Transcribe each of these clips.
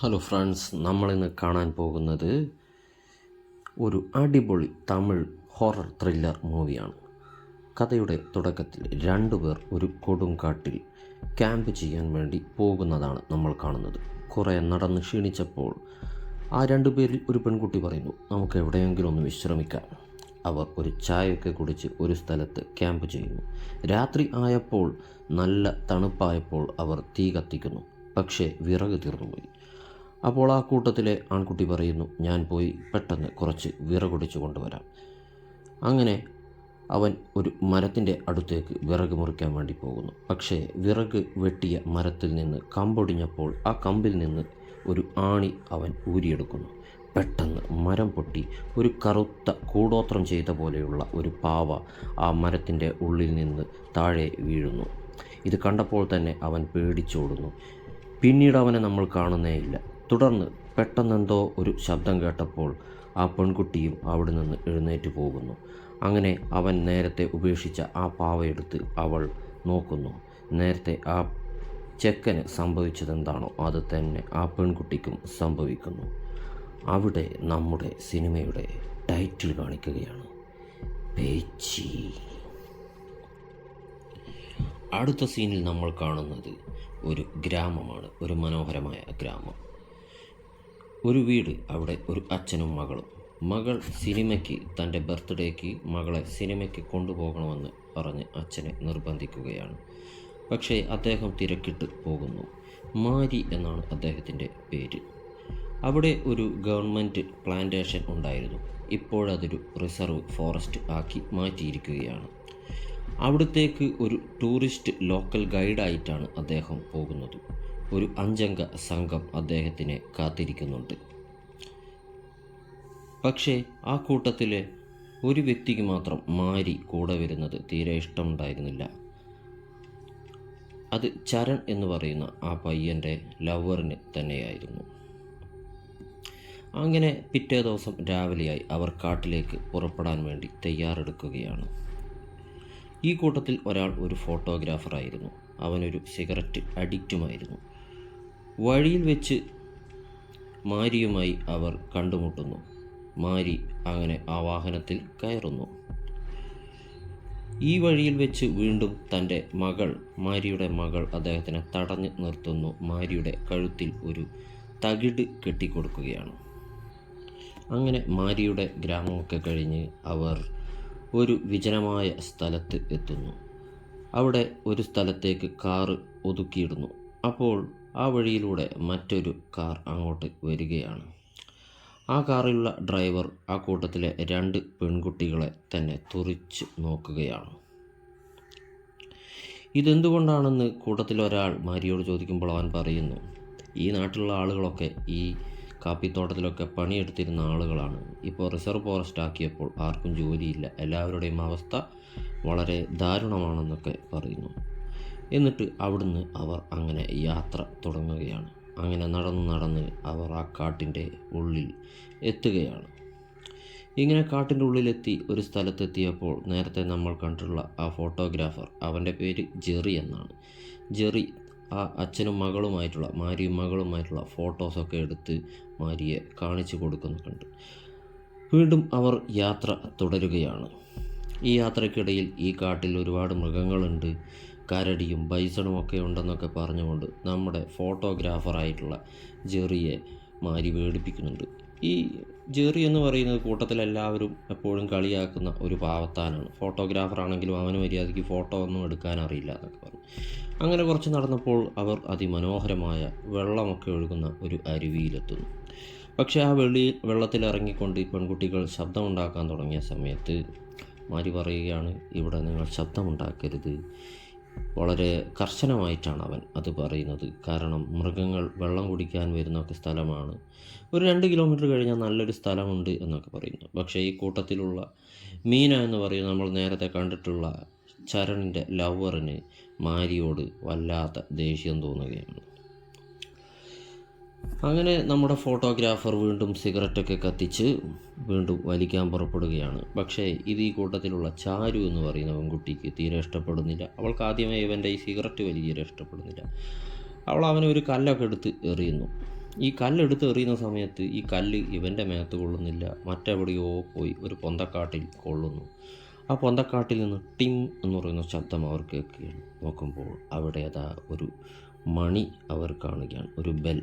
Hello friends നമ്മളിന്ന് കാണാൻ പോകുന്നത് ഒരു അടിപൊളി തമിഴ് ഹൊറർ ത്രില്ലർ മൂവിയാണ് കഥയുടെ തുടക്കത്തിൽ രണ്ടുപേർ ഒരു കൊടുങ്കാട്ടിൽ ക്യാമ്പ് ചെയ്യാൻ വേണ്ടി പോകുന്നതാണ് നമ്മൾ കാണുന്നത്. കുറേ നടന്ന് ക്ഷീണിച്ചപ്പോൾ ആ രണ്ടു പേരിൽ ഒരു പെൺകുട്ടി പറയുന്നു നമുക്ക് എവിടെയെങ്കിലും ഒന്ന് വിശ്രമിക്കാം. അവർ ഒരു ചായയൊക്കെ കുടിച്ച് ഒരു സ്ഥലത്ത് ക്യാമ്പ് ചെയ്യുന്നു. രാത്രി ആയപ്പോൾ നല്ല തണുപ്പായപ്പോൾ അവർ തീ കത്തിക്കുന്നു. പക്ഷേ വിറക് തീർന്നുപോയി. അപ്പോൾ ആ കൂട്ടത്തിലെ ആൺകുട്ടി പറയുന്നു ഞാൻ പോയി പെട്ടെന്ന് കുറച്ച് വിറകൊടിച്ചു കൊണ്ടുവരാം. അങ്ങനെ അവൻ ഒരു മരത്തിന്റെ അടുത്തേക്ക് വിറക് മുറിക്കാൻ വേണ്ടി പോകുന്നു. പക്ഷേ വിറക് വെട്ടിയ മരത്തിൽ നിന്ന് കമ്പൊടിഞ്ഞപ്പോൾ ആ കമ്പിൽ നിന്ന് ഒരു ആണി അവൻ ഊരിയെടുക്കുന്നു. പെട്ടെന്ന് മരം പൊട്ടി ഒരു കറുത്ത കൂടോത്രം ചെയ്ത പോലെയുള്ള ഒരു പാവ ആ മരത്തിന്റെ ഉള്ളിൽ നിന്ന് താഴെ വീഴുന്നു. ഇത് കണ്ടപ്പോൾ തന്നെ അവൻ പേടിച്ചോടുന്നു. പിന്നീട് അവനെ നമ്മൾ കാണുന്നേയില്ല തുടർന്ന് പെട്ടെന്നെന്തോ ഒരു ശബ്ദം കേട്ടപ്പോൾ ആ പെൺകുട്ടിയും അവിടെ നിന്ന് എഴുന്നേറ്റ് പോകുന്നു. അങ്ങനെ അവൻ നേരത്തെ ഉപേക്ഷിച്ച ആ പാവയെടുത്ത് അവൾ നോക്കുന്നു. നേരത്തെ ആ ചെക്കന് സംഭവിച്ചതെന്താണോ അത് തന്നെ ആ പെൺകുട്ടിക്കും സംഭവിക്കുന്നു. അവിടെ നമ്മുടെ സിനിമയുടെ ടൈറ്റിൽ കാണിക്കുകയാണ്. പേച്ചി. അടുത്ത സീനിൽ നമ്മൾ കാണുന്നത് ഒരു ഗ്രാമമാണ്. ഒരു മനോഹരമായ ഗ്രാമം. ഒരു വീട് അവിടെ ഒരു അച്ഛനും മകളും. മകൾ സിനിമയ്ക്ക് തന്റെ ബർത്ത്ഡേക്ക് മകളെ സിനിമയ്ക്ക് കൊണ്ടുപോകണമെന്ന് പറഞ്ഞ് അച്ഛനെ നിർബന്ധിക്കുകയാണ്. പക്ഷേ അദ്ദേഹം തിരക്കിട്ട് പോകുന്നു. മാരി എന്നാണ് അദ്ദേഹത്തിന്റെ പേര്. അവിടെ ഒരു ഗവൺമെന്റ് പ്ലാന്റേഷൻ ഉണ്ടായിരുന്നു. ഇപ്പോഴതൊരു റിസർവ് ഫോറസ്റ്റ് ആക്കി മാറ്റിയിരിക്കുകയാണ്. അവിടത്തേക്ക് ഒരു ടൂറിസ്റ്റ് ലോക്കൽ ഗൈഡായിട്ടാണ് അദ്ദേഹം പോകുന്നത്. ഒരു അഞ്ചംഗ സംഘം അദ്ദേഹത്തിനെ കാത്തിരിക്കുന്നുണ്ട്. പക്ഷേ ആ കൂട്ടത്തിലെ ഒരു വ്യക്തിക്ക് മാത്രം മാരി കൂടെ വരുന്നത് തീരെ ഇഷ്ടമുണ്ടായിരുന്നില്ല. അത് ചരൺ എന്ന് പറയുന്ന ആ പയ്യന്റെ ലവറിന് തന്നെയായിരുന്നു. അങ്ങനെ പിറ്റേ ദിവസം രാവിലെയായി അവർ കാട്ടിലേക്ക് പുറപ്പെടാൻ വേണ്ടി തയ്യാറെടുക്കുകയാണ്. ഈ കൂട്ടത്തിൽ ഒരാൾ ഒരു ഫോട്ടോഗ്രാഫറായിരുന്നു. അവനൊരു സിഗരറ്റ് അഡിക്റ്റുമായിരുന്നു. വഴിയിൽ വെച്ച് മാരിയുമായി അവർ കണ്ടുമുട്ടുന്നു. മാരി അങ്ങനെ ആ വാഹനത്തിൽ കയറുന്നു. ഈ വഴിയിൽ വെച്ച് വീണ്ടും തന്റെ മകൾ മാരിയുടെ മകൾ അദ്ദേഹത്തിനെ തടഞ്ഞു നിർത്തുന്നു. മാരിയുടെ കഴുത്തിൽ ഒരു തകിട് കെട്ടിക്കൊടുക്കുകയാണ്. അങ്ങനെ മാരിയുടെ ഗ്രാമമൊക്കെ കഴിഞ്ഞ് അവർ ഒരു വിജനമായ സ്ഥലത്ത് എത്തുന്നു. അവിടെ ഒരു സ്ഥലത്തേക്ക് കാറ് ഒതുക്കിയിടുന്നു. അപ്പോൾ ആ വഴിയിലൂടെ മറ്റൊരു കാർ അങ്ങോട്ട് വരികയാണ്. ആ കാറിലുള്ള ഡ്രൈവർ ആ കൂട്ടത്തിലെ രണ്ട് പെൺകുട്ടികളെ തന്നെ തുറിച്ച് നോക്കുകയാണ്. ഇതെന്തുകൊണ്ടാണെന്ന് കൂട്ടത്തിലൊരാൾ മാരിയോട് ചോദിക്കുമ്പോൾ അവൻ പറയുന്നു ഈ നാട്ടിലുള്ള ആളുകളൊക്കെ ഈ കാപ്പിത്തോട്ടത്തിലൊക്കെ പണിയെടുത്തിരുന്ന ആളുകളാണ്. ഇപ്പോൾ റിസർവ് ഫോറസ്റ്റ് ആക്കിയപ്പോൾ ആർക്കും ജോലിയില്ല. എല്ലാവരുടെയും അവസ്ഥ വളരെ ദാരുണമാണെന്നൊക്കെ പറയുന്നു. എന്നിട്ട് അവിടുന്ന് അവർ അങ്ങനെ യാത്ര തുടങ്ങുകയാണ്. അങ്ങനെ നടന്ന് നടന്ന് അവർ ആ കാട്ടിന്റെ ഉള്ളിൽ എത്തുകയാണ്. ഇങ്ങനെ കാട്ടിന്റെ ഉള്ളിലെത്തി ഒരു സ്ഥലത്തെത്തിയപ്പോൾ നേരത്തെ നമ്മൾ കണ്ടിട്ടുള്ള ആ ഫോട്ടോഗ്രാഫർ അവന്റെ പേര് ജെറി എന്നാണ്. ജെറി ആ അച്ഛനും മകളുമായിട്ടുള്ള മാരിയും മകളുമായിട്ടുള്ള ഫോട്ടോസൊക്കെ എടുത്ത് മാരിയെ കാണിച്ചു കൊടുക്കുന്നുണ്ട്. വീണ്ടും അവർ യാത്ര തുടരുകയാണ്. ഈ യാത്രക്കിടയിൽ ഈ കാട്ടിൽ ഒരുപാട് മൃഗങ്ങളുണ്ട്. കരടിയും ബൈസണും ഒക്കെ ഉണ്ടെന്നൊക്കെ പറഞ്ഞുകൊണ്ട് നമ്മുടെ ഫോട്ടോഗ്രാഫറായിട്ടുള്ള ജെറിയെ മാരി പേടിപ്പിക്കുന്നുണ്ട്. ഈ ജെറി എന്ന് പറയുന്നത് കൂട്ടത്തിലെല്ലാവരും എപ്പോഴും കളിയാക്കുന്ന ഒരു പാവത്താനാണ്. ഫോട്ടോഗ്രാഫർ ആണെങ്കിലും അവന് മര്യാദയ്ക്ക് ഫോട്ടോ ഒന്നും എടുക്കാൻ അറിയില്ല എന്നൊക്കെ പറഞ്ഞു. അങ്ങനെ കുറച്ച് നടന്നപ്പോൾ അവർ അതിമനോഹരമായ വെള്ളമൊക്കെ ഒഴുകുന്ന ഒരു അരുവിയിലെത്തുന്നു. പക്ഷേ ആ വെള്ളി വെള്ളത്തിൽ ഇറങ്ങിക്കൊണ്ട് പെൺകുട്ടികൾ ശബ്ദമുണ്ടാക്കാൻ തുടങ്ങിയ സമയത്ത് മാരി പറയുകയാണ് ഇവിടെ നിങ്ങൾ ശബ്ദമുണ്ടാക്കരുത്. വളരെ കർശനമായിട്ടാണ് അവൻ അത് പറയുന്നത്. കാരണം മൃഗങ്ങൾ വെള്ളം കുടിക്കാൻ വരുന്നൊക്കെ സ്ഥലമാണ്. ഒരു രണ്ട് കിലോമീറ്റർ കഴിഞ്ഞാൽ നല്ലൊരു സ്ഥലമുണ്ട് എന്നൊക്കെ പറയുന്നു. പക്ഷേ ഈ കൂട്ടത്തിലുള്ള മീന എന്ന് പറയുന്നത് നമ്മൾ നേരത്തെ കണ്ടിട്ടുള്ള ചരണിന്റെ ലവറിന് മാരിയോട് വല്ലാത്ത ദേഷ്യം തോന്നുകയാണ്. അങ്ങനെ നമ്മുടെ ഫോട്ടോഗ്രാഫർ വീണ്ടും സിഗരറ്റൊക്കെ കത്തിച്ച് വീണ്ടും വലിക്കാൻ പുറപ്പെടുകയാണ്. പക്ഷേ ഇത് ഈ കൂട്ടത്തിലുള്ള ചാരു എന്ന് പറയുന്ന പെൺകുട്ടിക്ക് തീരെ ഇഷ്ടപ്പെടുന്നില്ല. അവൾക്ക് ആദ്യമേ ഇവന്റെ ഈ സിഗരറ്റ് വലിയ തീരെ ഇഷ്ടപ്പെടുന്നില്ല. അവൾ അവനെ ഒരു കല്ലൊക്കെ എടുത്ത് എറിയുന്നു. ഈ കല്ലെടുത്ത് എറിയുന്ന സമയത്ത് ഈ കല്ല് ഇവന്റെ മേത്ത് കൊള്ളുന്നില്ല. മറ്റെവിടെയോ പോയി ഒരു പൊന്തക്കാട്ടിൽ കൊള്ളുന്നു. ആ പൊന്തക്കാട്ടിൽ നിന്ന് ടിം എന്ന് പറയുന്ന ശബ്ദം അവർ കേൾക്കുകയാണ്. നോക്കുമ്പോൾ അവിടെ അതാ ഒരു മണി അവർ കാണുകയാണ്. ഒരു ബെൽ.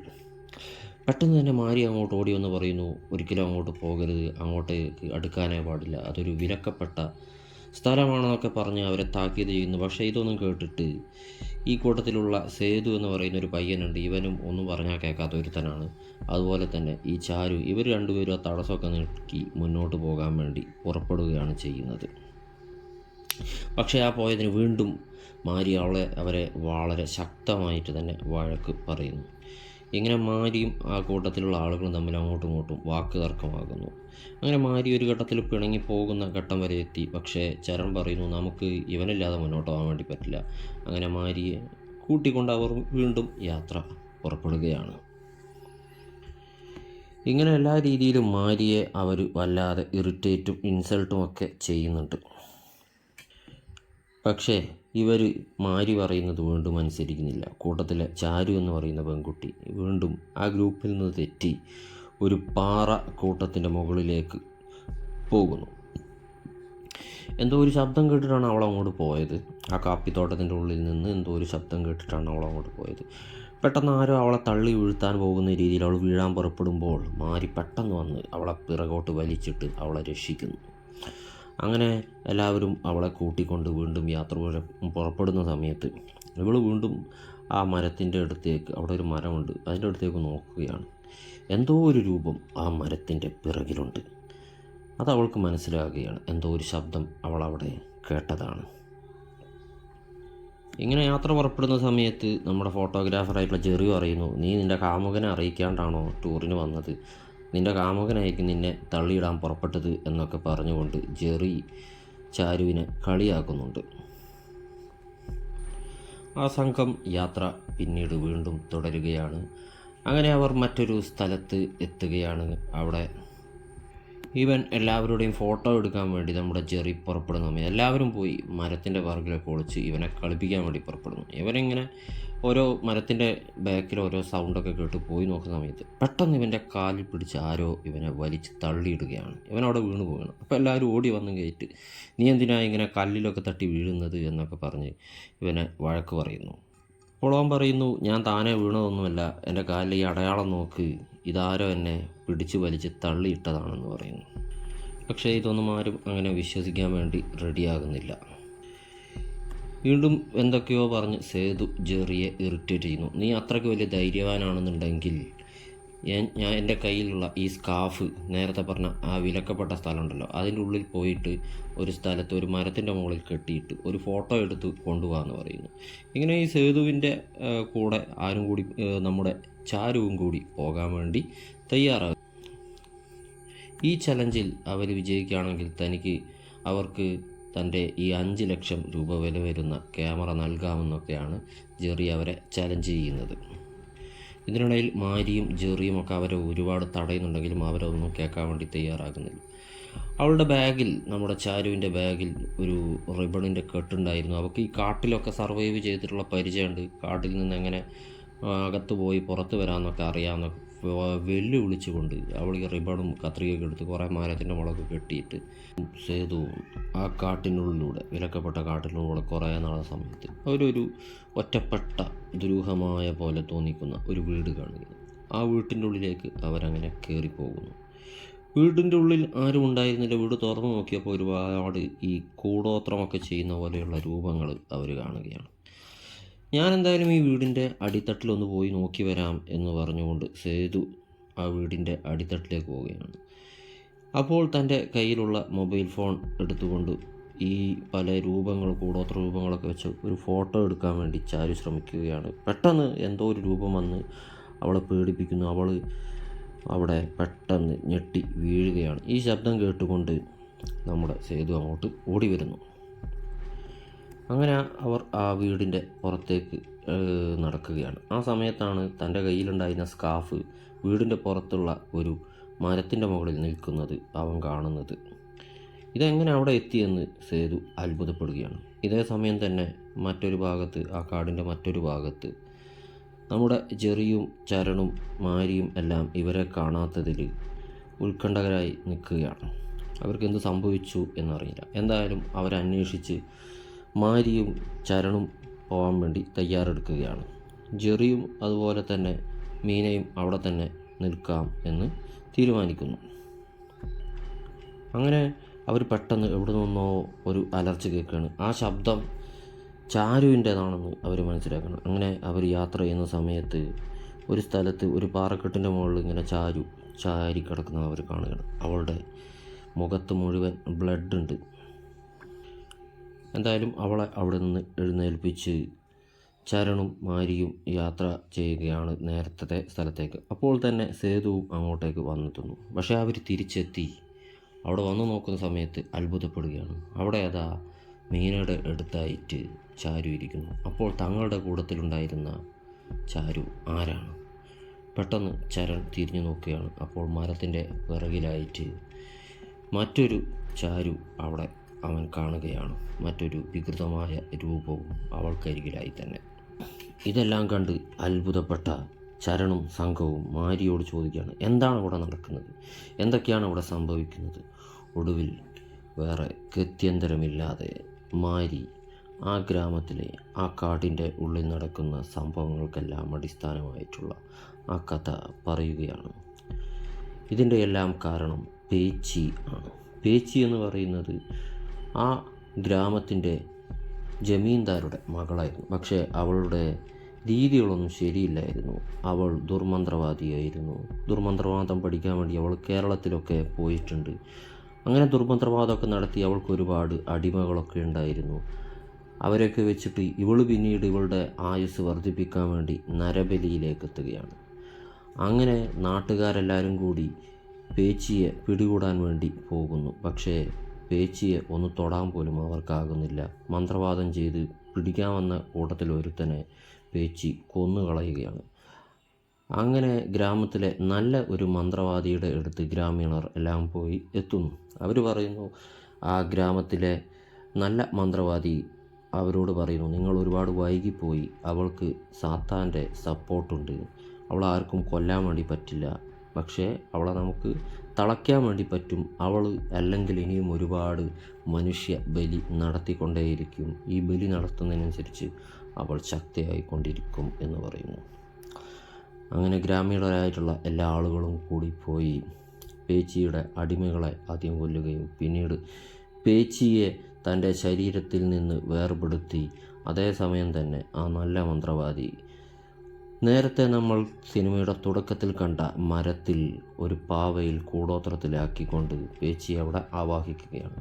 പെട്ടെന്ന് തന്നെ മാരി അങ്ങോട്ട് ഓടി വന്ന് പറയുന്നു ഒരിക്കലും അങ്ങോട്ട് പോകരുത്. അങ്ങോട്ട് അടുക്കാനേ പാടില്ല. അതൊരു വിലക്കപ്പെട്ട സ്ഥലമാണെന്നൊക്കെ പറഞ്ഞ് അവരെ താക്കീത് ചെയ്യുന്നു. പക്ഷേ ഇതൊന്നും കേട്ടിട്ട് ഈ കൂട്ടത്തിലുള്ള സേതു എന്ന് പറയുന്ന ഒരു പയ്യനുണ്ട്. ഇവനും ഒന്നും പറഞ്ഞാൽ കേൾക്കാത്ത ഒരുത്തനാണ്. അതുപോലെ തന്നെ ഈ ചാരു ഇവർ രണ്ടുപേരും ആ തടസ്സമൊക്കെ നീക്കി മുന്നോട്ട് പോകാൻ വേണ്ടി പുറപ്പെടുകയാണ് ചെയ്യുന്നത്. പക്ഷേ ആ പോയതിന് വീണ്ടും മാരി അവളെ അവരെ വളരെ ശക്തമായിട്ട് തന്നെ വഴക്ക് പറയുന്നു. ഇങ്ങനെ മാരിയും ആ കൂട്ടത്തിലുള്ള ആളുകളും തമ്മിൽ അങ്ങോട്ടും ഇങ്ങോട്ടും വാക്ക് തർക്കമാകുന്നു. അങ്ങനെ മാരി ഒരു ഘട്ടത്തിൽ പിണങ്ങി പോകുന്ന ഘട്ടം വരെ എത്തി. പക്ഷേ ചരൺ പറയുന്നു നമുക്ക് ഇവനില്ലാതെ മുന്നോട്ട് പോകാൻ വേണ്ടി പറ്റില്ല അങ്ങനെ മാരിയെ കൂട്ടിക്കൊണ്ട് അവർ വീണ്ടും യാത്ര പുറപ്പെടുകയാണ്. ഇങ്ങനെ എല്ലാ രീതിയിലും മാരിയെ അവർ വല്ലാതെ ഇറിറ്റേറ്റും ഇൻസൾട്ടും ഒക്കെ ചെയ്യുന്നുണ്ട്. പക്ഷേ ഇവർ മാരി പറയുന്നത് വീണ്ടും അനുസരിക്കുന്നില്ല. കൂട്ടത്തിലെ ചാരു എന്ന് പറയുന്ന പെൺകുട്ടി വീണ്ടും ആ ഗ്രൂപ്പിൽ നിന്ന് തെറ്റി ഒരു പാറ കൂട്ടത്തിന്റെ മുകളിലേക്ക് പോകുന്നു. എന്തോ ഒരു ശബ്ദം കേട്ടിട്ടാണ് അവൾ അങ്ങോട്ട് പോയത്. ആ കാപ്പിത്തോട്ടത്തിന്റെ ഉള്ളിൽ നിന്ന് എന്തോ ഒരു ശബ്ദം കേട്ടിട്ടാണ് അവൾ അങ്ങോട്ട് പോയത്. പെട്ടെന്ന് ആരോ അവളെ തള്ളി വീഴ്ത്താൻ പോകുന്ന രീതിയിൽ അവൾ വീഴാൻ പുറപ്പെടുമ്പോൾ മാരി പെട്ടെന്ന് വന്ന് അവളെ പിറകോട്ട് വലിച്ചിട്ട് അവളെ രക്ഷിക്കുന്നു. അങ്ങനെ എല്ലാവരും അവളെ കൂട്ടിക്കൊണ്ട് വീണ്ടും യാത്ര പുറപ്പെടുന്ന സമയത്ത് ഇവൾ വീണ്ടും ആ മരത്തിന്റെ അടുത്തേക്ക് അവിടെ ഒരു മരമുണ്ട് അതിന്റെ അടുത്തേക്ക് നോക്കുകയാണ്. എന്തോ ഒരു രൂപം ആ മരത്തിന്റെ പിറകിലുണ്ട്. അത് അവൾക്ക് മനസ്സിലാകുകയാണ്. എന്തോ ഒരു ശബ്ദം അവൾ അവിടെ കേട്ടതാണ്. ഇങ്ങനെ യാത്ര പുറപ്പെടുന്ന സമയത്ത് നമ്മുടെ ഫോട്ടോഗ്രാഫറായിട്ടുള്ള ജെറി അറിയുന്നു നീ നിന്റെ കാമുകനെ അറിയിക്കാണ്ടാണോ ടൂറിന് വന്നത്? നിന്റെ കാമുകനായിരിക്കും നിന്നെ തള്ളിയിടാൻ പുറപ്പെട്ടത് എന്നൊക്കെ പറഞ്ഞുകൊണ്ട് ജെറി ചാരുവിനെ കളിയാക്കുന്നുണ്ട്. ആ സംഘം യാത്ര പിന്നീട് വീണ്ടും തുടരുകയാണ്. അങ്ങനെ അവർ മറ്റൊരു സ്ഥലത്ത് എത്തുകയാണ്. അവിടെ ഇവൻ എല്ലാവരുടെയും ഫോട്ടോ എടുക്കാൻ വേണ്ടി നമ്മുടെ ജെറി പുറപ്പെടുന്ന. സമയം എല്ലാവരും പോയി മരത്തിന്റെ പറകിലൊക്കെ ഒളിച്ച് ഇവനെ കളിപ്പിക്കാൻ വേണ്ടി പുറപ്പെടുന്നു. ഇവനിങ്ങനെ ഓരോ മരത്തിന്റെ ബാക്കിൽ ഓരോ സൗണ്ടൊക്കെ കേട്ട് പോയി നോക്കുന്ന സമയത്ത് പെട്ടെന്ന് ഇവന്റെ കാലിൽ പിടിച്ച് ആരോ ഇവനെ വലിച്ച് തള്ളിയിടുകയാണ്. ഇവനവിടെ വീണ് പോവുകയാണ്. അപ്പോൾ എല്ലാവരും ഓടി വന്ന് കയറ്റ് നീ എന്തിനാ ഇങ്ങനെ കല്ലിലൊക്കെ തട്ടി വീഴുന്നത്? എന്നൊക്കെ പറഞ്ഞ് ഇവനെ വഴക്ക് പറയുന്നു. അപ്പോൾ അവൻ പറയുന്നു ഞാൻ താനെ വീണതൊന്നുമല്ല. എന്റെ കാലിൽ ഈ അടയാളം നോക്ക്. ഇതാരോ എന്നെ പിടിച്ചു വലിച്ച് തള്ളിയിട്ടതാണെന്ന് പറയുന്നു. പക്ഷേ ഇതൊന്നും ആരും അങ്ങനെ വിശ്വസിക്കാൻ വേണ്ടി റെഡിയാകുന്നില്ല. വീണ്ടും എന്തൊക്കെയോ പറഞ്ഞ് സേതു ജെറിയെ ഇറിറ്റേറ്റ് ചെയ്യുന്നു. നീ അത്രയ്ക്ക് വലിയ ധൈര്യവാനാണെന്നുണ്ടെങ്കിൽ ഞാൻ ഞാൻ എന്റെ കയ്യിലുള്ള ഈ സ്കാഫ് നേരത്തെ പറഞ്ഞ ആ വിലക്കപ്പെട്ട സ്ഥലമുണ്ടല്ലോ. അതിന്റെ ഉള്ളിൽ പോയിട്ട് ഒരു സ്ഥലത്ത് ഒരു മരത്തിന്റെ മുകളിൽ കെട്ടിയിട്ട് ഒരു ഫോട്ടോ എടുത്ത് കൊണ്ടുപോകാമെന്ന് പറയുന്നു. ഇങ്ങനെ ഈ സേതുവിന്റെ കൂടെ ആരും കൂടി നമ്മുടെ ചാരുവും കൂടി പോകാൻ വേണ്ടി തയ്യാറാകും. ഈ ചലഞ്ചിൽ അവർ വിജയിക്കുകയാണെങ്കിൽ തനിക്ക് അവർക്ക് തന്റെ ഈ അഞ്ച് ലക്ഷം രൂപ വില വരുന്ന ക്യാമറ നൽകാമെന്നൊക്കെയാണ് ജെറി അവരെ ചലഞ്ച് ചെയ്യുന്നത്. ഇതിനിടയിൽ മാരിയും ജെറിയും ഒക്കെ അവരെ ഒരുപാട് തടയുന്നുണ്ടെങ്കിലും അവരൊന്നും കേൾക്കാൻ വേണ്ടി തയ്യാറാകുന്നില്ല. അവളുടെ ബാഗിൽ നമ്മുടെ ചാരുവിന്റെ ബാഗിൽ ഒരു റിബണിന്റെ കെട്ടുണ്ടായിരുന്നു. അവൾക്ക് ഈ കാട്ടിലൊക്കെ സർവൈവ് ചെയ്തിട്ടുള്ള പരിചയമുണ്ട്. കാട്ടിൽ നിന്ന് എങ്ങനെ അകത്ത് പോയി പുറത്ത് വരാമെന്നൊക്കെ അറിയാമെന്നൊക്കെ വെല്ലുവിളിച്ചുകൊണ്ട് അവൾ ഈ റിബണും കത്രികയൊക്കെ എടുത്ത് കുറേ മരത്തിന്റെ മുളക് കെട്ടിയിട്ട് സേതു ആ കാട്ടിനുള്ളിലൂടെ വിലക്കപ്പെട്ട കാട്ടിനുള്ള കുറേ നാളെ സമയത്ത് അവരൊരു ഒറ്റപ്പെട്ട ദുരൂഹമായ പോലെ തോന്നിക്കുന്ന ഒരു വീട് കാണുകയാണ് ആ വീട്ടിന്റെ ഉള്ളിലേക്ക് അവരങ്ങനെ കയറിപ്പോകുന്നു. വീടിന്റെ ഉള്ളിൽ ആരും ഉണ്ടായിരുന്നില്ല. വീട് തുറന്നു നോക്കിയപ്പോൾ ഒരുപാട് ഈ കൂടോത്രമൊക്കെ ചെയ്യുന്ന പോലെയുള്ള രൂപങ്ങൾ അവർ കാണുകയാണ്. ഞാൻ എന്തായാലും ഈ വീടിന്റെ അടിത്തട്ടിലൊന്ന് പോയി നോക്കി വരാം എന്ന് പറഞ്ഞുകൊണ്ട് സേതു ആ വീടിന്റെ അടിത്തട്ടിലേക്ക് പോവുകയാണ്. അപ്പോൾ തന്റെ കയ്യിലുള്ള മൊബൈൽ ഫോൺ എടുത്തുകൊണ്ട് ഈ പല രൂപങ്ങൾ കൂടോത്ര രൂപങ്ങളൊക്കെ വെച്ച് ഒരു ഫോട്ടോ എടുക്കാൻ വേണ്ടി ചാരു ശ്രമിക്കുകയാണ്. പെട്ടെന്ന് എന്തോ ഒരു രൂപം വന്ന് അവളെ പേടിപ്പിക്കുന്നു. അവൾ അവിടെ പെട്ടെന്ന് ഞെട്ടി വീഴുകയാണ്. ഈ ശബ്ദം കേട്ടുകൊണ്ട് നമ്മുടെ സേതു അങ്ങോട്ട് ഓടി വരുന്നു അങ്ങനെ അവർ ആ വീടിന്റെ പുറത്തേക്ക് നടക്കുകയാണ്. ആ സമയത്താണ് തന്റെ കയ്യിലുണ്ടായിരുന്ന സ്കാഫ് വീടിന്റെ പുറത്തുള്ള ഒരു മരത്തിന്റെ മുകളിൽ നിൽക്കുന്നത് അവൻ കാണുന്നത്. ഇതെങ്ങനെ അവിടെ എത്തിയെന്ന് സേതു അത്ഭുതപ്പെടുകയാണ്. ഇതേ സമയം തന്നെ മറ്റൊരു ഭാഗത്ത് ആ കാടിന്റെ മറ്റൊരു ഭാഗത്ത് നമ്മുടെ ജെറിയും ചരണും മാരിയും എല്ലാം ഇവരെ കാണാത്തതിൽ ഉത്കണ്ഠകരായി നിൽക്കുകയാണ്. അവർക്ക് എന്ത് സംഭവിച്ചു എന്നറിയില്ല. എന്തായാലും അവരന്വേഷിച്ച് മാരിയും ചരണും പോകാൻ വേണ്ടി തയ്യാറെടുക്കുകയാണ്. ജെറിയും അതുപോലെ തന്നെ മീനയും അവിടെ തന്നെ നിൽക്കാം എന്ന് തീരുമാനിക്കുന്നു. അങ്ങനെ അവർ പെട്ടെന്ന് എവിടെ നിന്നോ ഒരു അലർച്ച കേൾക്കുകയാണ്. ആ ശബ്ദം ചാരുവിന്റേതാണെന്ന് അവർ മനസ്സിലാക്കണം. അങ്ങനെ അവർ യാത്ര ചെയ്യുന്ന സമയത്ത് ഒരു സ്ഥലത്ത് ഒരു പാറക്കെട്ടിന്റെ മുകളിൽ ഇങ്ങനെ ചാരു ചാരി കിടക്കുന്ന അവർ കാണുകയാണ്. അവളുടെ മുഖത്ത് മുഴുവൻ ബ്ലഡ് ഉണ്ട്. എന്തായാലും അവളെ അവിടെ നിന്ന് എഴുന്നേൽപ്പിച്ച് ചരണും മാരിയും യാത്ര ചെയ്യുകയാണ് നേരത്തെ സ്ഥലത്തേക്ക്. അപ്പോൾ തന്നെ സേതുവും അങ്ങോട്ടേക്ക് വന്നെത്തുന്നു പക്ഷേ അവർ തിരിച്ചെത്തി. അവിടെ വന്നു നോക്കുന്ന സമയത്ത് അത്ഭുതപ്പെടുകയാണ്. അവിടെ അതാ മീനയുടെ അടുത്തായിട്ട് ചാരു ഇരിക്കുന്നു. അപ്പോൾ തങ്ങളുടെ കൂടത്തിലുണ്ടായിരുന്ന ചാരു ആരാണ്? പെട്ടെന്ന് ചരൺ തിരിഞ്ഞു നോക്കുകയാണ്. അപ്പോൾ മരത്തിന്റെ പിറകിലായിട്ട് മറ്റൊരു ചാരു അവിടെ അവൻ കാണുകയാണ്. മറ്റൊരു വികൃതമായ രൂപവും അവൾക്കരികിലായി തന്നെ ഇതെല്ലാം കണ്ട് അത്ഭുതപ്പെട്ട ചരണും സംഘവും മാരിയോട് ചോദിക്കുകയാണ് എന്താണ് ഇവിടെ നടക്കുന്നത്? എന്തൊക്കെയാണ് ഇവിടെ സംഭവിക്കുന്നത്? ഒടുവിൽ വേറെ ഗത്യന്തരമില്ലാതെ മാരി ആ ഗ്രാമത്തിലെ ആ കാടിന്റെ ഉള്ളിൽ നടക്കുന്ന സംഭവങ്ങൾക്കെല്ലാം അടിസ്ഥാനമായിട്ടുള്ള ആ കഥ പറയുകയാണ്. ഇതിന്റെ എല്ലാം കാരണം പേച്ചി ആണ്. പേച്ചി എന്ന് പറയുന്നത് ആ ഗ്രാമത്തിന്റെ ജമീന്ദാരുടെ മകളായിരുന്നു. പക്ഷേ അവളുടെ രീതികളൊന്നും ശരിയില്ലായിരുന്നു. അവൾ ദുർമന്ത്രവാദിയായിരുന്നു. ദുർമന്ത്രവാദം പഠിക്കാൻ വേണ്ടി അവൾ കേരളത്തിലൊക്കെ പോയിട്ടുണ്ട്. അങ്ങനെ ദുർമന്ത്രവാദമൊക്കെ നടത്തി അവൾക്ക് ഒരുപാട് അടിമകളൊക്കെ ഉണ്ടായിരുന്നു. അവരൊക്കെ വെച്ചിട്ട് ഇവൾ പിന്നീട് ഇവളുടെ ആയുസ് വർദ്ധിപ്പിക്കാൻ വേണ്ടി നരബലിയിലേക്ക് എത്തുകയാണ് അങ്ങനെ നാട്ടുകാരെല്ലാവരും കൂടി പേച്ചിയെ പിടികൂടാൻ വേണ്ടി പോകുന്നു. പക്ഷേ പേച്ചിയെ ഒന്ന് തൊടാൻ പോലും അവർക്കാകുന്നില്ല. മന്ത്രവാദം ചെയ്ത് പിടിക്കാമെന്ന കൂട്ടത്തിൽ ഒരുത്തനെ പേച്ചി കൊന്നുകളയുകയാണ്. അങ്ങനെ ഗ്രാമത്തിലെ നല്ല ഒരു മന്ത്രവാദിയുടെ അടുത്ത് ഗ്രാമീണർ എല്ലാം പോയി എത്തുന്നു. അവർ പറയുന്നു ആ ഗ്രാമത്തിലെ നല്ല മന്ത്രവാദി അവരോട് പറയുന്നു നിങ്ങൾ ഒരുപാട് വൈകിപ്പോയി. അവൾക്ക് സാത്താന്റെ സപ്പോർട്ടുണ്ട്. അവൾ ആർക്കും കൊല്ലാൻ വേണ്ടി പറ്റില്ല. പക്ഷേ അവളെ നമുക്ക് തളയ്ക്കാൻ വേണ്ടി പറ്റും. അവൾ അല്ലെങ്കിൽ ഇനിയും ഒരുപാട് മനുഷ്യ ബലി നടത്തിക്കൊണ്ടേയിരിക്കും. ഈ ബലി നടത്തുന്നതിനനുസരിച്ച് അവൾ ശക്തിയായിക്കൊണ്ടിരിക്കും എന്ന് പറയുന്നു. അങ്ങനെ ഗ്രാമീണരായിട്ടുള്ള എല്ലാ ആളുകളും കൂടി പോയി പേച്ചിയുടെ അടിമകളെ ആദ്യം കൊല്ലുകയും പിന്നീട് പേച്ചിയെ തന്റെ ശരീരത്തിൽ നിന്ന് വേർപെടുത്തി അതേസമയം തന്നെ ആ നല്ല മന്ത്രവാദി നേരത്തെ നമ്മൾ സിനിമയുടെ തുടക്കത്തിൽ കണ്ട മരത്തിൽ ഒരു പാവയിൽ കൂടോത്രത്തിലാക്കിക്കൊണ്ട് പേച്ചി അവിടെ ആവാഹിക്കുകയാണ്.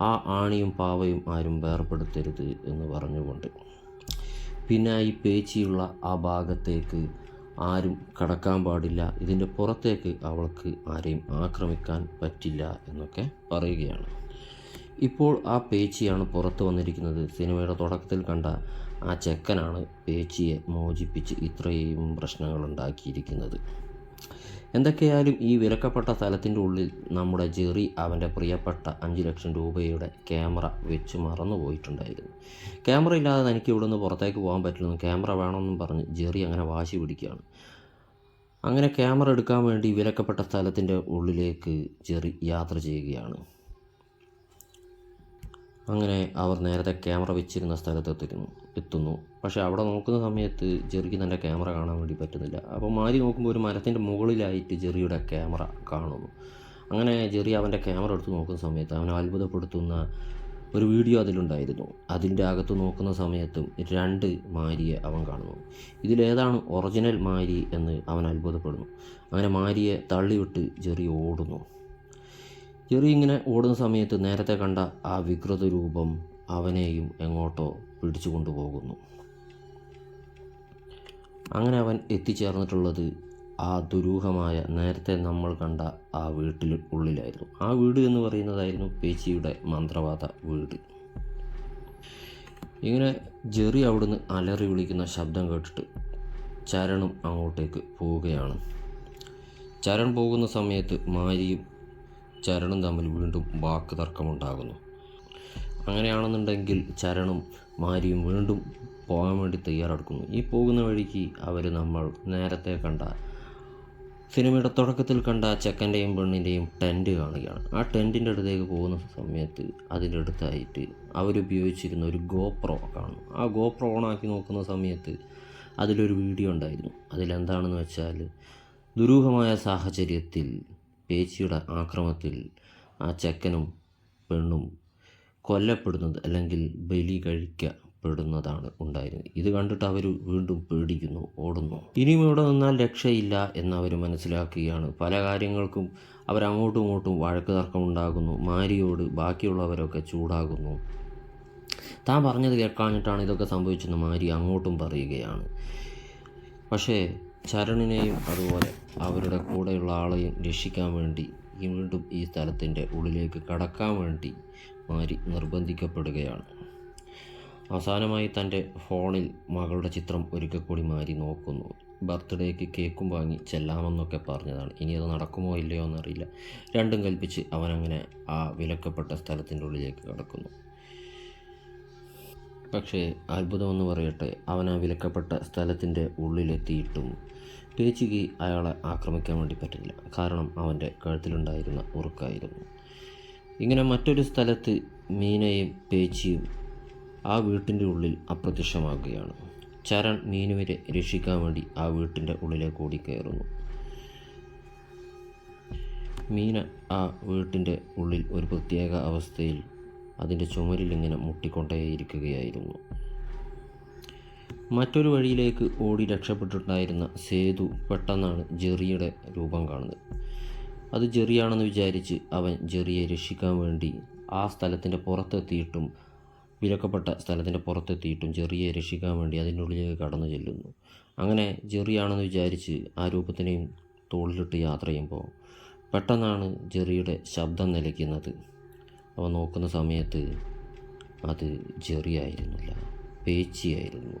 ആ ആണിയും പാവയും ആരും വേർപെടുത്തരുത് എന്ന് പറഞ്ഞുകൊണ്ട്. പിന്നെ ഈ പേച്ചിയുള്ള ആ ഭാഗത്തേക്ക് ആരും കടക്കാൻ പാടില്ല. ഇതിന്റെ പുറത്തേക്ക് അവൾക്ക് ആരെയും ആക്രമിക്കാൻ പറ്റില്ല എന്നൊക്കെ പറയുകയാണ്. ഇപ്പോൾ ആ പേച്ചിയാണ് പുറത്ത് വന്നിരിക്കുന്നത്. സിനിമയുടെ തുടക്കത്തിൽ കണ്ട ആ ചെക്കനാണ് പേച്ചിയെ മോചിപ്പിച്ച് ഇത്രയും പ്രശ്നങ്ങളുണ്ടാക്കിയിരിക്കുന്നത്. എന്തൊക്കെയായാലും ഈ വിലക്കപ്പെട്ട സ്ഥലത്തിന്റെ ഉള്ളിൽ നമ്മുടെ ജെറി അവന്റെ പ്രിയപ്പെട്ട അഞ്ച് ലക്ഷം രൂപയുടെ ക്യാമറ വെച്ച് മറന്നു പോയിട്ടുണ്ടായിരുന്നു. ക്യാമറ ഇല്ലാതെ തനിക്ക് ഇവിടെ നിന്ന് പുറത്തേക്ക് പോകാൻ പറ്റില്ലെന്ന് ക്യാമറ വേണമെന്നും പറഞ്ഞ് ജെറി അങ്ങനെ വാശി പിടിക്കുകയാണ്. അങ്ങനെ ക്യാമറ എടുക്കാൻ വേണ്ടി വിലക്കപ്പെട്ട സ്ഥലത്തിന്റെ ഉള്ളിലേക്ക് ജെറി യാത്ര ചെയ്യുകയാണ്. അങ്ങനെ അവർ നേരത്തെ ക്യാമറ വെച്ചിരുന്ന സ്ഥലത്ത് എത്തിക്കുന്നു എത്തുന്നു. പക്ഷേ അവിടെ നോക്കുന്ന സമയത്ത് ജെറിക്ക് തന്റെ ക്യാമറ കാണാൻ വേണ്ടി പറ്റുന്നില്ല. അപ്പോൾ മാരി നോക്കുമ്പോൾ ഒരു മരത്തിന്റെ മുകളിലായിട്ട് ജെറിയുടെ ക്യാമറ കാണുന്നു. അങ്ങനെ ജെറി അവന്റെ ക്യാമറ എടുത്ത് നോക്കുന്ന സമയത്ത് അവനെ അത്ഭുതപ്പെടുത്തുന്ന ഒരു വീഡിയോ അതിലുണ്ടായിരുന്നു. അതിന്റെ അകത്ത് നോക്കുന്ന സമയത്തും രണ്ട് മാരിയെ അവൻ കാണുന്നു. ഇതിലേതാണ് ഒറിജിനൽ മാരി എന്ന് അവൻ അത്ഭുതപ്പെടുന്നു. അങ്ങനെ മാരിയെ തള്ളിവിട്ട് ജെറി ഓടുന്നു. ജെറി ഇങ്ങനെ ഓടുന്ന സമയത്ത് നേരത്തെ കണ്ട ആ വികൃത രൂപം അവനെയും എങ്ങോട്ടോ പിടിച്ചു കൊണ്ടുപോകുന്നു. അങ്ങനെ അവൻ എത്തിച്ചേർന്നിട്ടുള്ളത് ആ ദുരൂഹമായ നേരത്തെ നമ്മൾ കണ്ട ആ വീട്ടിൽ ഉള്ളിലായിരുന്നു. ആ വീട് എന്ന് പറയുന്നതായിരുന്നു പേച്ചിയുടെ മന്ത്രവാദ വീട്. ഇങ്ങനെ ജെറി അവിടുന്ന് അലറി വിളിക്കുന്ന ശബ്ദം കേട്ടിട്ട് ചരണും അങ്ങോട്ടേക്ക് പോവുകയാണ്. ചരൺ പോകുന്ന സമയത്ത് മാരിയും ചരണും തമ്മിൽ വീണ്ടും വാക്ക് തർക്കമുണ്ടാകുന്നു അങ്ങനെയാണെന്നുണ്ടെങ്കിൽ ചരണും മാരിയും വീണ്ടും പോകാൻ വേണ്ടി തയ്യാറെടുക്കുന്നു. ഈ പോകുന്ന വഴിക്ക് അവർ നമ്മൾ നേരത്തെ കണ്ട സിനിമയുടെ തുടക്കത്തിൽ കണ്ട ചെക്കന്റെയും പെണ്ണിന്റെയും ടെന്റ് കാണുകയാണ്. ആ ടെന്റിന്റെ അടുത്തേക്ക് പോകുന്ന സമയത്ത് അതിന്റെ അടുത്തായിട്ട് അവരുപയോഗിച്ചിരുന്ന ഒരു ഗോപ്രോ കാണും ആ ഗോപ്രോ ഓണാക്കി നോക്കുന്ന സമയത്ത് അതിലൊരു വീഡിയോ ഉണ്ടായിരുന്നു. അതിലെന്താണെന്ന് വെച്ചാൽ ദുരൂഹമായ സാഹചര്യത്തിൽ പേച്ചിയുടെ ആക്രമത്തിൽ ആ ചെക്കനും പെണ്ണും കൊല്ലപ്പെടുന്നത് അല്ലെങ്കിൽ ബലി കഴിക്കപ്പെടുന്നതാണ് ഉണ്ടായിരുന്നത്. ഇത് കണ്ടിട്ട് അവർ വീണ്ടും പേടിക്കുന്നു ഓടുന്നു. ഇനിയും ഇവിടെ നിന്നാൽ രക്ഷയില്ല എന്നവർ മനസ്സിലാക്കുകയാണ്. പല കാര്യങ്ങൾക്കും അവരങ്ങോട്ടും ഇങ്ങോട്ടും വഴക്ക് തർക്കം ഉണ്ടാകുന്നു മാരിയോട് ബാക്കിയുള്ളവരൊക്കെ ചൂടാകുന്നു. താൻ പറഞ്ഞത് കേൾക്കാഞ്ഞിട്ടാണ് ഇതൊക്കെ സംഭവിച്ചെന്ന് മാരി അങ്ങോട്ടും പറയുകയാണ്. പക്ഷേ ചരണിനെയും അതുപോലെ അവരുടെ കൂടെയുള്ള ആളെയും രക്ഷിക്കാൻ വേണ്ടി വീണ്ടും ഈ സ്ഥലത്തിന്റെ ഉള്ളിലേക്ക് കടക്കാൻ വേണ്ടി മാരി നിർബന്ധിക്കപ്പെടുകയാണ്. അവസാനമായി തന്റെ ഫോണിൽ മകളുടെ ചിത്രം ഒരിക്കൽ കൂടി മാരി നോക്കുന്നു. ബർത്ത്ഡേക്ക് കേക്കും വാങ്ങി ചെല്ലാമെന്നൊക്കെ പറഞ്ഞതാണ്. ഇനി അത് നടക്കുമോ ഇല്ലയോ എന്നറിയില്ല. രണ്ടും കൽപ്പിച്ച് അവനങ്ങനെ ആ വിലക്കപ്പെട്ട സ്ഥലത്തിന്റെ ഉള്ളിലേക്ക് കടക്കുന്നു. പക്ഷേ അത്ഭുതമെന്ന് പറയട്ടെ അവൻ ആ വിലക്കപ്പെട്ട സ്ഥലത്തിന്റെ ഉള്ളിലെത്തിയിട്ടും പേച്ചിക്ക് അയാളെ ആക്രമിക്കാൻ വേണ്ടി പറ്റില്ല. കാരണം അവന്റെ കഴുത്തിലുണ്ടായിരുന്ന ഉറുക്കായിരുന്നു. ഇങ്ങനെ മറ്റൊരു സ്ഥലത്ത് മീനയും പേച്ചിയും ആ വീട്ടിന്റെ ഉള്ളിൽ അപ്രത്യക്ഷമാകുകയാണ് ചരൺ മീനുവിനെ രക്ഷിക്കാൻ വേണ്ടി ആ വീട്ടിന്റെ ഉള്ളിലേക്ക് കൂടി കയറുന്നു. മീന ആ വീട്ടിന്റെ ഉള്ളിൽ ഒരു പ്രത്യേക അവസ്ഥയിൽ അതിന്റെ ചുമരിൽ ഇങ്ങനെ മുട്ടിക്കൊണ്ടേയിരിക്കുകയായിരുന്നു. മറ്റൊരു വഴിയിലേക്ക് ഓടി രക്ഷപ്പെട്ടിട്ടുണ്ടായിരുന്ന സേതു പെട്ടെന്നാണ് ജെറിയുടെ രൂപം കാണുന്നത്. അത് ജെറിയാണെന്ന് വിചാരിച്ച് അവൻ ജെറിയെ രക്ഷിക്കാൻ വേണ്ടി ആ സ്ഥലത്തിന്റെ പുറത്തെത്തിയിട്ടും വിലക്കപ്പെട്ട സ്ഥലത്തിന്റെ പുറത്തെത്തിയിട്ടും ജെറിയെ രക്ഷിക്കാൻ വേണ്ടി അതിന്റെ ഉള്ളിലേക്ക് കടന്നു ചെല്ലുന്നു. അങ്ങനെ ജെറിയാണെന്ന് വിചാരിച്ച് ആ രൂപത്തിനെയും തോളിലിട്ട് യാത്ര ചെയ്യുമ്പോൾ പെട്ടെന്നാണ് ജെറിയുടെ ശബ്ദം നിലയ്ക്കുന്നത്. അവൻ നോക്കുന്ന സമയത്ത് അത് ജെറിയായിരുന്നില്ല പേച്ചിയായിരുന്നു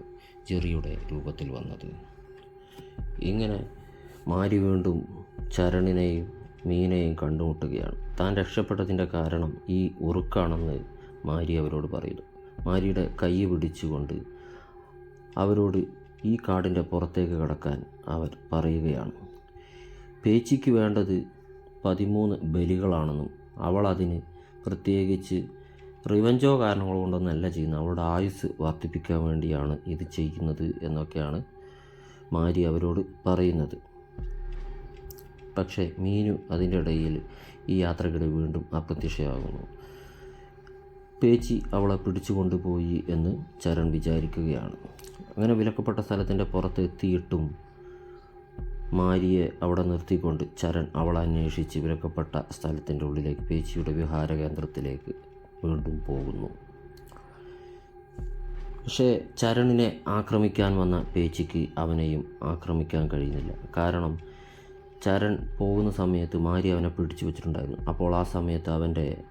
ജെറിയുടെ രൂപത്തിൽ വന്നത്. ഇങ്ങനെ മാരി വീണ്ടും ചരണിനെയും മീനെയും കണ്ടുമുട്ടുകയാണ്. താൻ രക്ഷപ്പെട്ടതിന്റെ കാരണം ഈ ഉറുക്കാണെന്ന് മാരി അവരോട് പറയുന്നു. മാരിയുടെ കൈ പിടിച്ചുകൊണ്ട് അവരോട് ഈ കാടിന്റെ പുറത്തേക്ക് കടക്കാൻ അവർ പറയുകയാണ്. പേച്ചിക്ക് വേണ്ടത് പതിമൂന്ന് ബലികളാണെന്നും അവൾ അതിന് പ്രത്യേകിച്ച് റിവഞ്ചോ കാരണങ്ങൾ കൊണ്ടൊന്നല്ല ചെയ്യുന്നത് അവളുടെ ആയുസ് വർദ്ധിപ്പിക്കാൻ വേണ്ടിയാണ് ഇത് ചെയ്യുന്നത് എന്നൊക്കെയാണ് മാരി അവരോട് പറയുന്നത്. പക്ഷേ മീനു അതിന്റെ ഇടയിൽ ഈ യാത്രക്കിടെ വീണ്ടും അപ്രത്യക്ഷയാകുന്നു. പേച്ചി അവളെ പിടിച്ചു കൊണ്ടുപോയി എന്ന് ചരൺ വിചാരിക്കുകയാണ്. അങ്ങനെ വിലക്കപ്പെട്ട സ്ഥലത്തിന്റെ പുറത്ത് എത്തിയിട്ടും മാരിയെ അവിടെ നിർത്തിക്കൊണ്ട് ചരൺ അവളെ അന്വേഷിച്ച് വിലക്കപ്പെട്ട സ്ഥലത്തിന്റെ ഉള്ളിലേക്ക് പേച്ചിയുടെ വിഹാര കേന്ദ്രത്തിലേക്ക് വീണ്ടും പോകുന്നു. പക്ഷേ ചരണിനെ ആക്രമിക്കാൻ വന്ന പേച്ചിക്ക് അവനെയും ആക്രമിക്കാൻ കഴിയുന്നില്ല. കാരണം ചരൺ പോകുന്ന സമയത്ത് മാരി അവനെ പിടിച്ചു വെച്ചിട്ടുണ്ടായിരുന്നു. അപ്പോൾ ആ സമയത്ത് അവന്റെ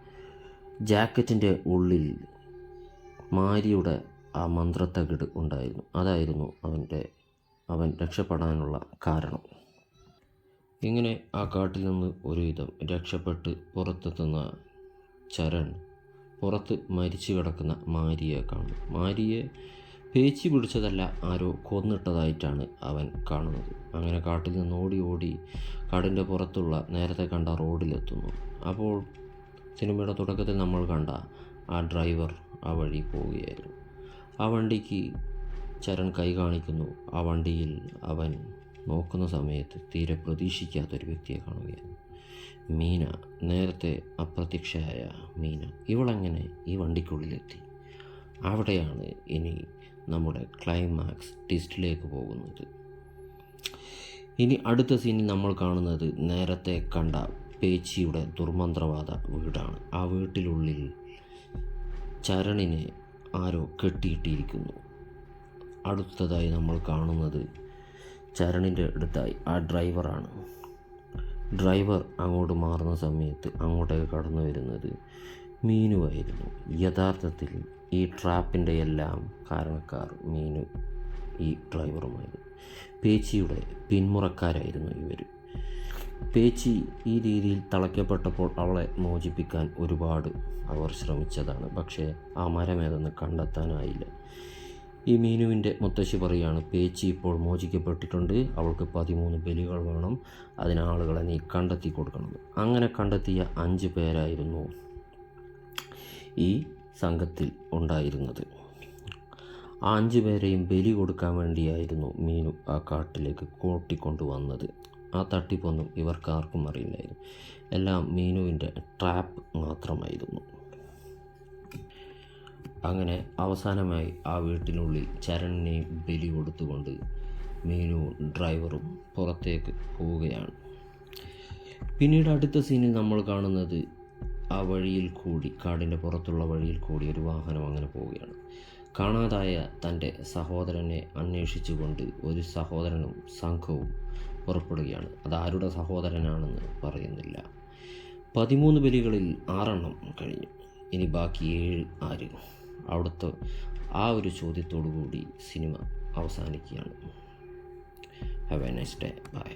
ജാക്കറ്റിന്റെ ഉള്ളിൽ മാരിയുടെ ആ മന്ത്രത്തകിട് ഉണ്ടായിരുന്നു. അതായിരുന്നു അവന്റെ അവൻ രക്ഷപ്പെടാനുള്ള കാരണം. ഇങ്ങനെ ആ കാട്ടിൽ നിന്ന് ഒരുവിധം രക്ഷപ്പെട്ട് പുറത്തെത്തുന്ന ചരൺ പുറത്ത് മരിച്ചു കിടക്കുന്ന മാരിയെ കാണും. മാരിയെ പേച്ചി പിടിച്ചതല്ല ആരോ കൊന്നിട്ടതായിട്ടാണ് അവൻ കാണുന്നത്. അങ്ങനെ കാട്ടിൽ നിന്ന് ഓടി ഓടി കാടിന്റെ പുറത്തുള്ള നേരത്തെ കണ്ട റോഡിലെത്തുന്നു. അപ്പോൾ സിനിമയുടെ തുടക്കത്തിൽ നമ്മൾ കണ്ട ആ ഡ്രൈവർ ആ വഴി പോവുകയായിരുന്നു. ആ വണ്ടിക്ക് ചരൺ കൈ കാണിക്കുന്നു. ആ വണ്ടിയിൽ അവൻ നോക്കുന്ന സമയത്ത് തീരെ പ്രതീക്ഷിക്കാത്തൊരു വ്യക്തിയെ കാണുകയാണ് മീന നേരത്തെ അപ്രത്യക്ഷയായ മീന ഇവളെങ്ങനെ ഈ വണ്ടിക്കുള്ളിലെത്തി? അവിടെയാണ് ഇനി നമ്മുടെ ക്ലൈമാക്സ് ടിസ്റ്റിലേക്ക് പോകുന്നത്. ഇനി അടുത്ത സീനിൽ നമ്മൾ കാണുന്നത് നേരത്തെ കണ്ട പേച്ചിയുടെ ദുർമന്ത്രവാദ വീടാണ്. ആ വീട്ടിലുള്ളിൽ ചരണിനെ ആരോ കെട്ടിയിട്ടിരിക്കുന്നു. അടുത്തതായി നമ്മൾ കാണുന്നത് ചരണിന്റെ അടുത്തായി ആ ഡ്രൈവറാണ് ഡ്രൈവർ അങ്ങോട്ട് മാറുന്ന സമയത്ത് അങ്ങോട്ടേക്ക് കടന്നു വരുന്നത് മീനുവായിരുന്നു. യഥാർത്ഥത്തിൽ ഈ ട്രാപ്പിന്റെ എല്ലാം കാരണക്കാർ മീനു ഈ ഡ്രൈവറുമായിരുന്നു പേച്ചിയുടെ പിന്മുറക്കാരായിരുന്നു ഇവർ. പേച്ചി ഈ രീതിയിൽ തളയ്ക്കപ്പെട്ടപ്പോൾ അവളെ മോചിപ്പിക്കാൻ ഒരുപാട് അവർ ശ്രമിച്ചതാണ്. പക്ഷേ ആ മരമേതെന്ന് കണ്ടെത്താനായില്ല. ഈ മീനുവിന്റെ മുത്തശ്ശി പറയാണ് പേച്ചി ഇപ്പോൾ മോചിക്കപ്പെട്ടിട്ടുണ്ട്. അവൾക്ക് പതിമൂന്ന് ബലികൾ വേണം. അതിനാളുകളെ നീ കണ്ടെത്തി കൊടുക്കണം. അങ്ങനെ കണ്ടെത്തിയ അഞ്ച് പേരായിരുന്നു ഈ സംഘത്തിൽ ഉണ്ടായിരുന്നത്. ആ അഞ്ചു പേരെയും ബലി കൊടുക്കാൻ വേണ്ടിയായിരുന്നു മീനു ആ കാട്ടിലേക്ക് കൂട്ടിക്കൊണ്ടുവന്നത്. ആ തട്ടിപ്പൊന്നും ഇവർക്കാർക്കും അറിയില്ലായിരുന്നു. എല്ലാം മീനുവിന്റെ ട്രാപ്പ് മാത്രമായിരുന്നു. അങ്ങനെ അവസാനമായി ആ വീട്ടിനുള്ളിൽ ചരണിനെയും ബലി കൊടുത്തുകൊണ്ട് മീനുവും ഡ്രൈവറും പുറത്തേക്ക് പോവുകയാണ്. പിന്നീട് അടുത്ത സീനിൽ നമ്മൾ കാണുന്നത് ആ വഴിയിൽ കൂടി കാടിന്റെ പുറത്തുള്ള വഴിയിൽ കൂടി ഒരു വാഹനം അങ്ങനെ പോവുകയാണ്. കാണാതായ തന്റെ സഹോദരനെ അന്വേഷിച്ചുകൊണ്ട് ഒരു സഹോദരനും സംഘവും പുറപ്പെടുകയാണ്. അത് ആരുടെ സഹോദരനാണെന്ന് പറയുന്നില്ല. പതിമൂന്ന് ബലികളിൽ ആറെണ്ണം കഴിഞ്ഞു. ഇനി ബാക്കി ഏഴ് ആര്? അവിടുത്തെ ആ ഒരു ചോദ്യത്തോടു കൂടി സിനിമ അവസാനിക്കുകയാണ്. Have a nice day bye